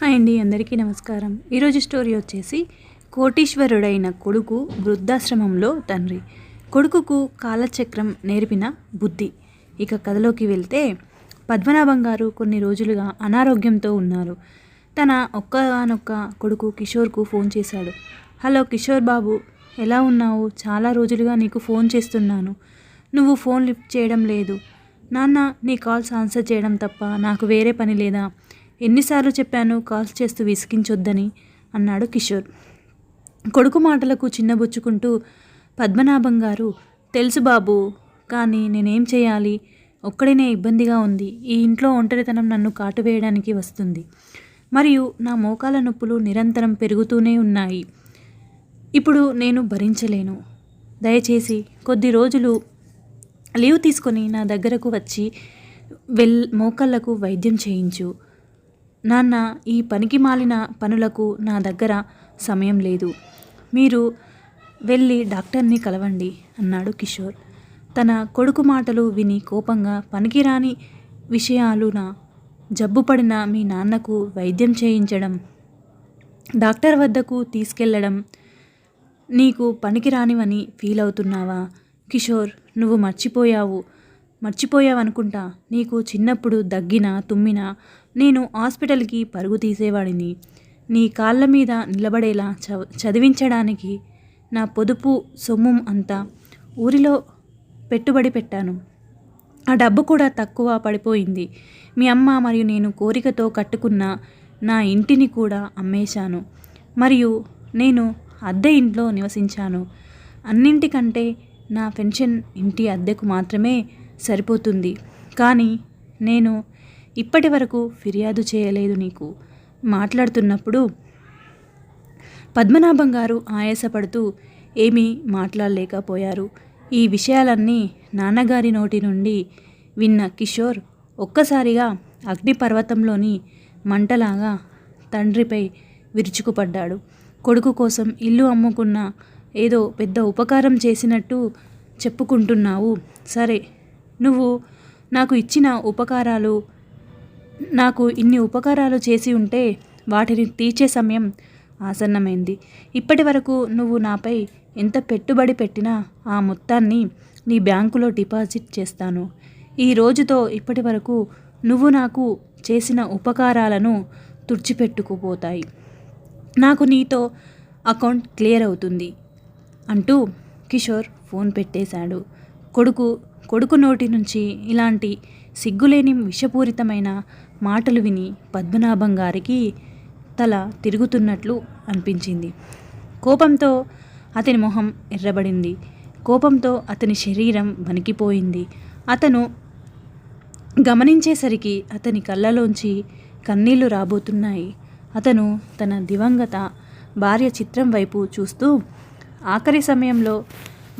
Hi అండి అందరికీ నమస్కారం. ఈరోజు స్టోరీ వచ్చేసి కోటీశ్వరుడైన కొడుకు వృద్ధాశ్రమంలో తండ్రి. కొడుకుకు కాలచక్రం నేర్పిన బుద్ధి. ఇక కథలోకి వెళ్తే పద్మనాభం గారు కొన్ని రోజులుగా అనారోగ్యంతో ఉన్నారు. తన ఒక్కనొక్క కొడుకు కిషోర్కు ఫోన్ చేశాడు. హలో కిషోర్ బాబు ఎలా ఉన్నావు? చాలా రోజులుగా నీకు ఫోన్ చేస్తున్నాను. నువ్వు ఫోన్ లిఫ్ట్ చేయడం లేదు. నాన్న నీ కాల్స్ ఆన్సర్ చేయడం తప్ప నాకు వేరే పని లేదా? ఎన్నిసార్లు చెప్పాను కాల్స్ చేస్తూ విసిగించొద్దని అన్నాడు కిషోర్. కొడుకు మాటలకు చిన్నబుచ్చుకుంటూ పద్మనాభం గారు తెలుసు బాబు కానీ నేనేం చేయాలి? ఒక్కడినే ఇబ్బందిగా ఉంది. ఈ ఇంట్లో ఒంటరితనం నన్ను కాటువేయడానికి వస్తుంది. మరియు నా మోకాల నొప్పులు నిరంతరం పెరుగుతూనే ఉన్నాయి. ఇప్పుడు నేను భరించలేను. దయచేసి కొద్ది రోజులు లీవ్ తీసుకొని నా దగ్గరకు వచ్చి వెల్ మోకాళ్ళకు వైద్యం చేయించు. నాన్న ఈ పనికి మాలిన పనులకు నా దగ్గర సమయం లేదు. మీరు వెళ్ళి డాక్టర్ని కలవండి అన్నాడు కిషోర్. తన కొడుకు మాటలు విని కోపంగా పనికిరాని విషయాలున జబ్బుపడిన మీ నాన్నకు వైద్యం చేయించడం డాక్టర్ వద్దకు తీసుకెళ్ళడం నీకు పనికిరానివని ఫీల్ అవుతున్నావా? కిషోర్ నువ్వు మర్చిపోయావు. మర్చిపోయావనుకుంటా నీకు చిన్నప్పుడు దగ్గినా తుమ్మిన నేను హాస్పిటల్కి పరుగు తీసేవాడిని. నీ కాళ్ళ మీద నిలబడేలా చ చదివించడానికి నా పొదుపు సొమ్ము అంతా ఊరిలో పెట్టుబడి పెట్టాను. ఆ డబ్బు కూడా తక్కువ పడిపోయింది. మీ అమ్మ మరియు నేను కోరికతో కట్టుకున్న నా ఇంటిని కూడా అమ్మేశాను. మరియు నేను అద్దె ఇంట్లో నివసించాను. అన్నింటికంటే నా పెన్షన్ ఇంటి అద్దెకు మాత్రమే సరిపోతుంది. కానీ నేను ఇప్పటి వరకు ఫిర్యాదు చేయలేదు నీకు. మాట్లాడుతున్నప్పుడు పద్మనాభం గారు ఆయాసపడుతూ ఏమీ మాట్లాడలేకపోయారు. ఈ విషయాలన్నీ నాన్నగారి నోటి నుండి విన్న కిషోర్ ఒక్కసారిగా అగ్నిపర్వతంలోని మంటలాగా తండ్రిపై విరుచుకుపడ్డాడు. కొడుకు కోసం ఇల్లు అమ్ముకున్న ఏదో పెద్ద ఉపకారం చేసినట్టు చెప్పుకుంటున్నావు. సరే నువ్వు నాకు ఇచ్చిన ఉపకారాలు నాకు ఇన్ని ఉపకారాలు చేసి ఉంటే వాటిని తీర్చే సమయం ఆసన్నమైంది. ఇప్పటి వరకు నువ్వు నాపై ఎంత పెట్టుబడి పెట్టినా ఆ మొత్తాన్ని నీ బ్యాంకులో డిపాజిట్ చేస్తాను. ఈ రోజుతో ఇప్పటి వరకు నువ్వు నాకు చేసిన ఉపకారాలను తుడిచిపెట్టుకుపోతాయి. నాకు నీతో అకౌంట్ క్లియర్ అవుతుంది అంటూ కిషోర్ ఫోన్ పెట్టేశాడు. కొడుకు కొడుకు నోటి నుంచి ఇలాంటి సిగ్గులేని విషపూరితమైన మాటలు విని పద్మనాభం గారికి తల తిరుగుతున్నట్లు అనిపించింది. కోపంతో అతని మొహం ఎర్రబడింది. కోపంతో అతని శరీరం వణికిపోయింది. అతను గమనించేసరికి అతని కళ్ళలోంచి కన్నీళ్ళు రాబోతున్నాయి. అతను తన దివంగత భార్య చిత్రం వైపు చూస్తూ ఆఖరి సమయంలో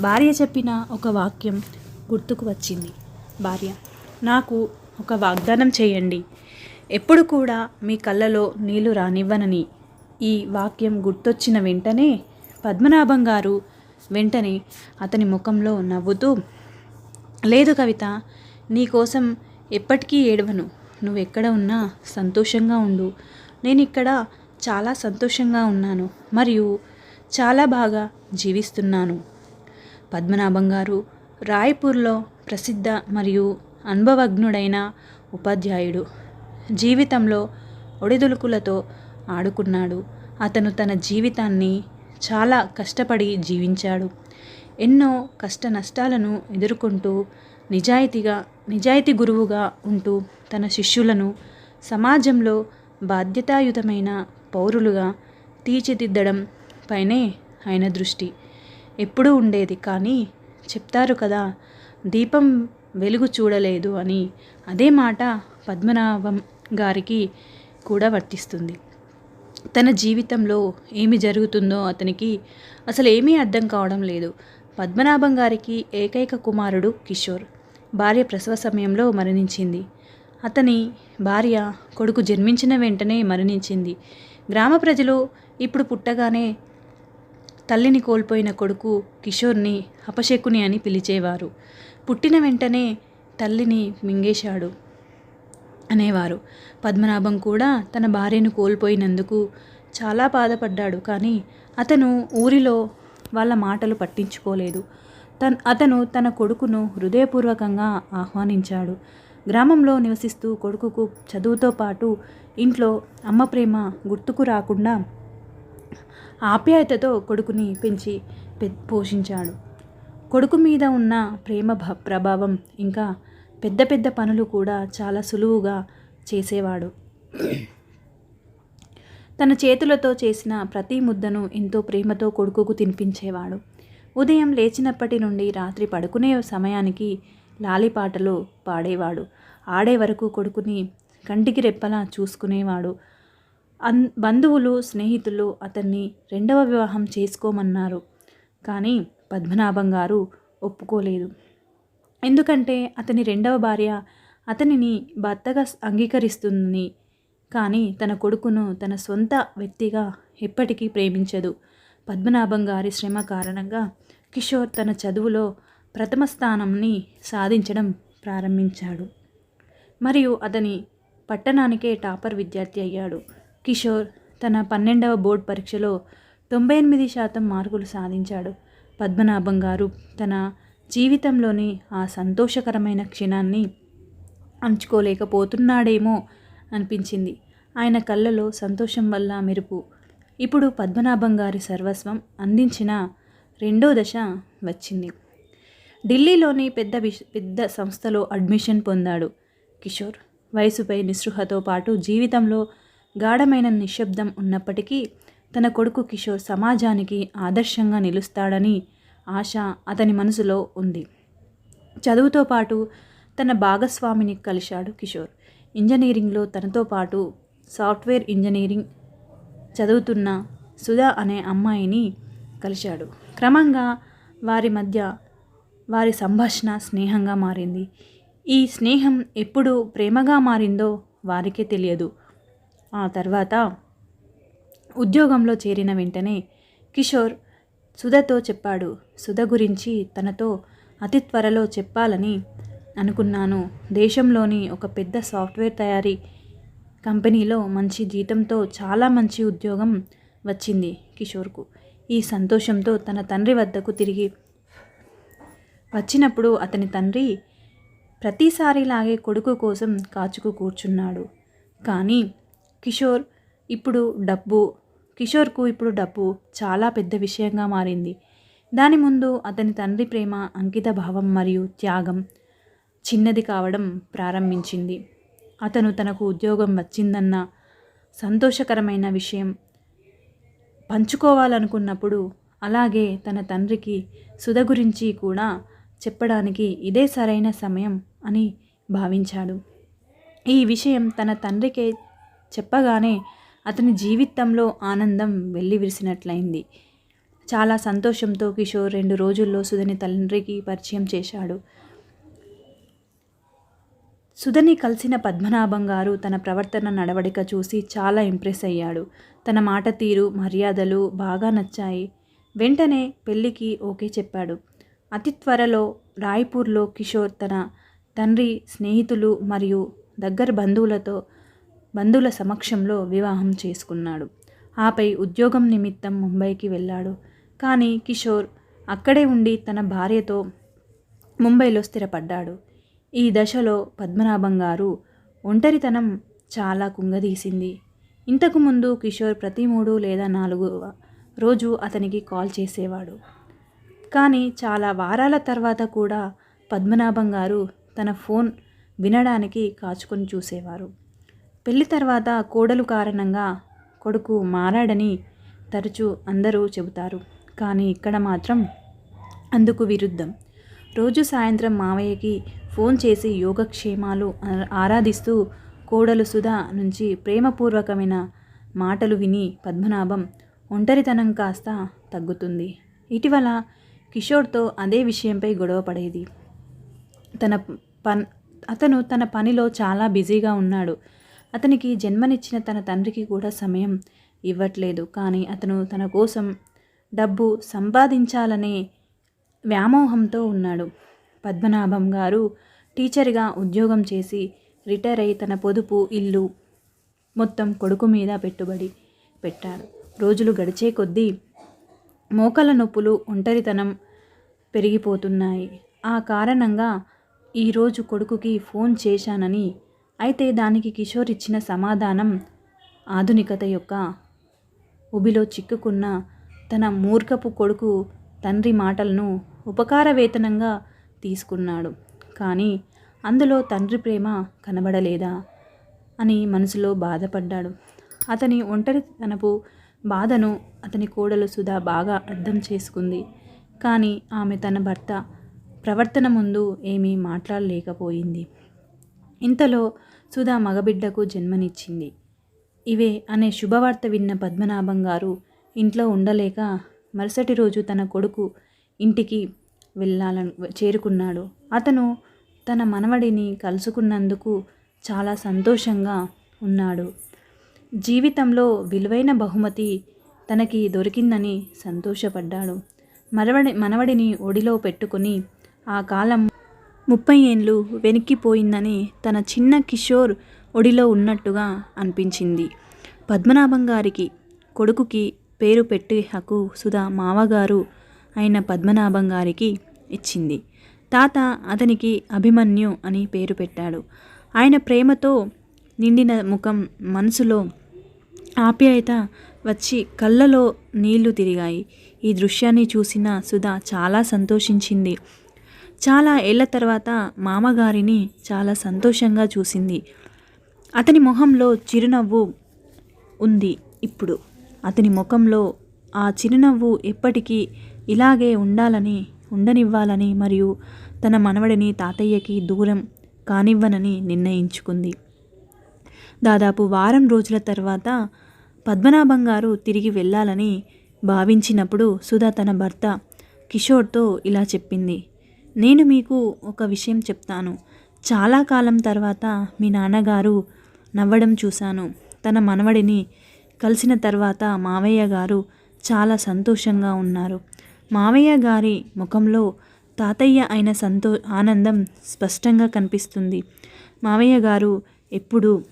భార్య చెప్పిన ఒక వాక్యం గుర్తుకు వచ్చింది. భార్య నాకు ఒక వాగ్దానం చేయండి. ఎప్పుడు కూడా మీ కళ్ళలో నీళ్ళు రానివ్వనని ఈ వాక్యం గుర్తొచ్చిన వెంటనే పద్మనాభం గారు వెంటనే అతని ముఖంలో నవ్వుతూ లేదు కవిత నీకోసం ఎప్పటికీ ఏడవను. నువ్వు ఎక్కడ ఉన్నా సంతోషంగా ఉండు. నేను ఇక్కడ చాలా సంతోషంగా ఉన్నాను మరియు చాలా బాగా జీవిస్తున్నాను. పద్మనాభం గారు రాయ్పూర్లో ప్రసిద్ధ మరియు అనుభవజ్ఞుడైన ఉపాధ్యాయుడు. జీవితంలో ఒడిదుడుకులతో ఆడుకున్నాడు. అతను తన జీవితాన్ని చాలా కష్టపడి జీవించాడు. ఎన్నో కష్ట నష్టాలను ఎదుర్కొంటూ నిజాయితీగా నిజాయితీ గురువుగా ఉంటూ తన శిష్యులను సమాజంలో బాధ్యతాయుతమైన పౌరులుగా తీర్చిదిద్దడం పైనే ఆయన దృష్టి. ఎప్పుడూ ఉండేది కానీ చెప్తారు కదా దీపం వెలుగు చూడలేదు అని. అదే మాట పద్మనాభం గారికి కూడా వర్తిస్తుంది. తన జీవితంలో ఏమి జరుగుతుందో అతనికి అసలు ఏమీ అర్థం కావడం లేదు. పద్మనాభం గారికి ఏకైక కుమారుడు కిషోర్. భార్య ప్రసవ సమయంలో మరణించింది. అతని భార్య కొడుకు జన్మించిన వెంటనే మరణించింది. గ్రామ ప్రజలు ఇప్పుడు పుట్టగానే తల్లిని కోల్పోయిన కొడుకు కిషోర్ని అపశకుని అని పిలిచేవారు. పుట్టిన వెంటనే తల్లిని మింగేశాడు. అనేవారు. పద్మనాభం కూడా తన భార్యను కోల్పోయినందుకు చాలా బాధపడ్డాడు కానీ అతను ఊరిలో వాళ్ళ మాటలు పట్టించుకోలేదు. తన్ అతను తన కొడుకును హృదయపూర్వకంగా ఆహ్వానించాడు. గ్రామంలో నివసిస్తూ కొడుకుకు చదువుతో పాటు ఇంట్లో అమ్మ ప్రేమ గుర్తుకు రాకుండా ఆప్యాయతతో కొడుకుని పెంచి పె పోషించాడు. కొడుకు మీద ఉన్న ప్రేమ భ ప్రభావం ఇంకా పెద్ద పెద్ద పనులు కూడా చాలా సులువుగా చేసేవాడు. తన చేతులతో చేసిన ప్రతి ముద్దను ఎంతో ప్రేమతో కొడుకుకు తినిపించేవాడు. ఉదయం లేచినప్పటి నుండి రాత్రి పడుకునే సమయానికి లాలిపాటలు పాడేవాడు. ఆడే వరకు కొడుకుని కంటికి రెప్పలా చూసుకునేవాడు. అన్ బంధువులు స్నేహితులు అతన్ని రెండవ వివాహం చేసుకోమన్నారు. కానీ పద్మనాభం గారు ఒప్పుకోలేదు. ఎందుకంటే అతని రెండవ భార్య అతనిని భర్తగా అంగీకరిస్తుంది కానీ తన కొడుకును తన సొంత వ్యక్తిగా ఎప్పటికీ ప్రేమించదు. పద్మనాభం గారి శ్రమ కారణంగా కిషోర్ తన చదువులో ప్రథమ స్థానంని సాధించడం ప్రారంభించాడు. మరియు అతని పట్టణానికే టాపర్ విద్యార్థి అయ్యాడు. కిషోర్ తన పన్నెండవ బోర్డ్ పరీక్షలో తొంభై ఎనిమిది శాతం మార్కులు సాధించాడు. పద్మనాభం గారు తన జీవితంలోని ఆ సంతోషకరమైన క్షణాన్ని అంచుకోలేకపోతున్నాడేమో అనిపించింది. ఆయన కళ్ళలో సంతోషం వల్ల మెరుపు. ఇప్పుడు పద్మనాభం గారి సర్వస్వం అందించిన రెండో దశ వచ్చింది. ఢిల్లీలోని పెద్ద విష పెద్ద సంస్థలో అడ్మిషన్ పొందాడు కిషోర్. వయసుపై నిస్పృహతో పాటు జీవితంలో గాఢమైన నిశ్శబ్దం ఉన్నప్పటికీ తన కొడుకు కిషోర్ సమాజానికి ఆదర్శంగా నిలుస్తాడని ఆశ అతని మనసులో ఉంది. చదువుతో పాటు తన భాగస్వామిని కలిశాడు కిషోర్. ఇంజనీరింగ్లో తనతో పాటు సాఫ్ట్వేర్ ఇంజనీరింగ్ చదువుతున్న సుధా అనే అమ్మాయిని కలిశాడు. క్రమంగా వారి మధ్య వారి సంభాషణ స్నేహంగా మారింది. ఈ స్నేహం ఎప్పుడు ప్రేమగా మారిందో వారికే తెలియదు. ఆ తర్వాత ఉద్యోగంలో చేరిన వెంటనే కిషోర్ సుధతో చెప్పాడు. సుధ గురించి తనతో అతి త్వరలో చెప్పాలని అనుకున్నాను. దేశంలోని ఒక పెద్ద సాఫ్ట్వేర్ తయారీ కంపెనీలో మంచి జీతంతో చాలా మంచి ఉద్యోగం వచ్చింది కిషోర్కు. ఈ సంతోషంతో తన తండ్రి వద్దకు తిరిగి వచ్చినప్పుడు అతని తండ్రి ప్రతిసారిలాగే కొడుకు కోసం కాచుకు కూర్చున్నాడు. కానీ కిషోర్ ఇప్పుడు డబ్బు కిషోర్కు ఇప్పుడు డబ్బు చాలా పెద్ద విషయంగా మారింది. దాని ముందు అతని తండ్రి ప్రేమ అంకిత భావం మరియు త్యాగం చిన్నది కావడం ప్రారంభించింది. అతను తనకు ఉద్యోగం వచ్చిందన్న సంతోషకరమైన విషయం పంచుకోవాలనుకున్నప్పుడు అలాగే తన తండ్రికి సుధ గురించి కూడా చెప్పడానికి ఇదే సరైన సమయం అని భావించాడు. ఈ విషయం తన తండ్రికే చెప్పగానే అతని జీవితంలో ఆనందం వెల్లివిరిసినట్లయింది చాలా సంతోషంతో కిషోర్ రెండు రోజుల్లో సుధని తండ్రికి పరిచయం చేశాడు. సుధని కలిసిన పద్మనాభం గారు తన ప్రవర్తన నడవడిక చూసి చాలా ఇంప్రెస్ అయ్యాడు. తన మాట తీరు మర్యాదలు బాగా నచ్చాయి. వెంటనే పెళ్ళికి ఓకే చెప్పాడు. అతి త్వరలో రాయ్పూర్లో కిషోర్ తన తండ్రి స్నేహితులు మరియు దగ్గర బంధువులతో బంధువుల సమక్షంలో వివాహం చేసుకున్నాడు. ఆపై ఉద్యోగం నిమిత్తం ముంబైకి వెళ్ళాడు. కానీ కిషోర్ అక్కడే ఉండి తన భార్యతో ముంబైలో స్థిరపడ్డాడు. ఈ దశలో పద్మనాభం గారు ఒంటరితనం చాలా కుంగదీసింది. ఇంతకుముందు కిషోర్ ప్రతి మూడు లేదా నాలుగు రోజు అతనికి కాల్ చేసేవాడు. కానీ చాలా వారాల తర్వాత కూడా పద్మనాభం గారు తన ఫోన్ వినడానికి కాచుకొని చూసేవారు. పెళ్ళి తర్వాత కోడలు కారణంగా కొడుకు మారాడని తరచూ అందరూ చెబుతారు. కానీ ఇక్కడ మాత్రం అందుకు విరుద్ధం. రోజు సాయంత్రం మావయ్యకి ఫోన్ చేసి యోగక్షేమాలు ఆరాధిస్తూ కోడలు సుధా నుంచి ప్రేమపూర్వకమైన మాటలు విని పద్మనాభం ఒంటరితనం కాస్త తగ్గుతుంది. ఇటీవల కిషోర్తో అదే విషయంపై గొడవ పడేది. తన పన్ అతను తన పనిలో చాలా బిజీగా ఉన్నాడు. అతనికి జన్మనిచ్చిన తన తండ్రికి కూడా సమయం ఇవ్వట్లేదు. కానీ అతను తన కోసం డబ్బు సంపాదించాలనే వ్యామోహంతో ఉన్నాడు. పద్మనాభం గారు టీచర్గా ఉద్యోగం చేసి రిటైర్ అయి తన పొదుపు ఇల్లు మొత్తం కొడుకు మీద పెట్టుబడి పెట్టాడు రోజులు గడిచే కొద్దీ మోకల నొప్పులు ఒంటరితనం పెరిగిపోతున్నాయి. ఆ కారణంగా ఈరోజు కొడుకుకి ఫోన్ చేశానని అయితే దానికి కిషోర్ ఇచ్చిన సమాధానం ఆధునికత యొక్క ఉబిలో చిక్కుకున్న తన మూర్ఖపు కొడుకు తండ్రి మాటలను ఉపకార వేతనంగా తీసుకున్నాడు. కానీ అందులో తండ్రి ప్రేమ కనబడలేదా అని మనసులో బాధపడ్డాడు. అతని ఒంటరితనపు బాధను అతని కోడలు సుధా బాగా అర్థం చేసుకుంది. కానీ ఆమె తన భర్త ప్రవర్తన ముందు ఏమీ మాట్లాడలేకపోయింది. ఇంతలో సుధా మగబిడ్డకు జన్మనిచ్చింది. ఇవే అనే శుభవార్త విన్న పద్మనాభం గారు ఇంట్లో ఉండలేక మరుసటి రోజు తన కొడుకు ఇంటికి వెళ్ళాలను చేరుకున్నాడు. అతను తన మనవడిని కలుసుకున్నందుకు చాలా సంతోషంగా ఉన్నాడు. జీవితంలో విలువైన బహుమతి తనకి దొరికిందని సంతోషపడ్డాడు. మరవడి మనవడిని ఒడిలో పెట్టుకొని ఆ కాలం ముప్పై ఏండ్లు వెనక్కిపోయిందని తన చిన్న కిషోర్ ఒడిలో ఉన్నట్టుగా అనిపించింది. పద్మనాభం గారికి కొడుకుకి పేరు పెట్టే హక్కు సుధా మావగారు అయిన పద్మనాభం గారికి ఇచ్చింది. తాత అతనికి అభిమన్యు అని పేరు పెట్టాడు. ఆయన ప్రేమతో నిండిన ముఖం మనసులో ఆప్యాయత వచ్చి కళ్ళలో నీళ్ళు తిరిగాయి. ఈ దృశ్యాన్ని చూసిన సుధా చాలా సంతోషించింది. చాలా ఏళ్ళ తర్వాత మామగారిని చాలా సంతోషంగా చూసింది. అతని మొహంలో చిరునవ్వు ఉంది ఇప్పుడు. అతని ముఖంలో ఆ చిరునవ్వు ఎప్పటికీ ఇలాగే ఉండాలని ఉండనివ్వాలని మరియు తన మనవడిని తాతయ్యకి దూరం కానివ్వనని నిర్ణయించుకుంది. దాదాపు వారం రోజుల తర్వాత పద్మనాభం గారు తిరిగి వెళ్ళాలని భావించినప్పుడు సుధా తన భర్త కిషోర్తో ఇలా చెప్పింది. నేను మీకు ఒక విషయం చెప్తాను. చాలా కాలం తర్వాత మీ నాన్నగారు నవ్వడం చూశాను. తన మనవడిని కలిసిన తర్వాత మావయ్య గారు చాలా సంతోషంగా ఉన్నారు. మావయ్య గారి ముఖంలో తాతయ్య అయిన సంతో ఆనందం స్పష్టంగా కనిపిస్తుంది. మావయ్య గారు ఎప్పుడు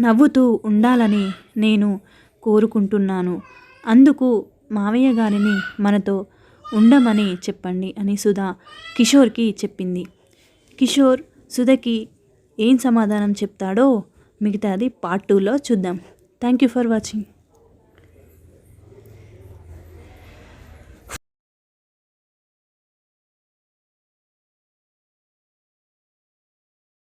నవ్వుతూ ఉండాలని నేను కోరుకుంటున్నాను. అందుకు మావయ్య గారిని మనతో ఉండమని చెప్పండి అని సుధా కిషోర్కి చెప్పింది. కిషోర్ సుధకి ఏం సమాధానం చెప్తాడో మిగతాది పార్ట్ టూలో చూద్దాం. Thank you for watching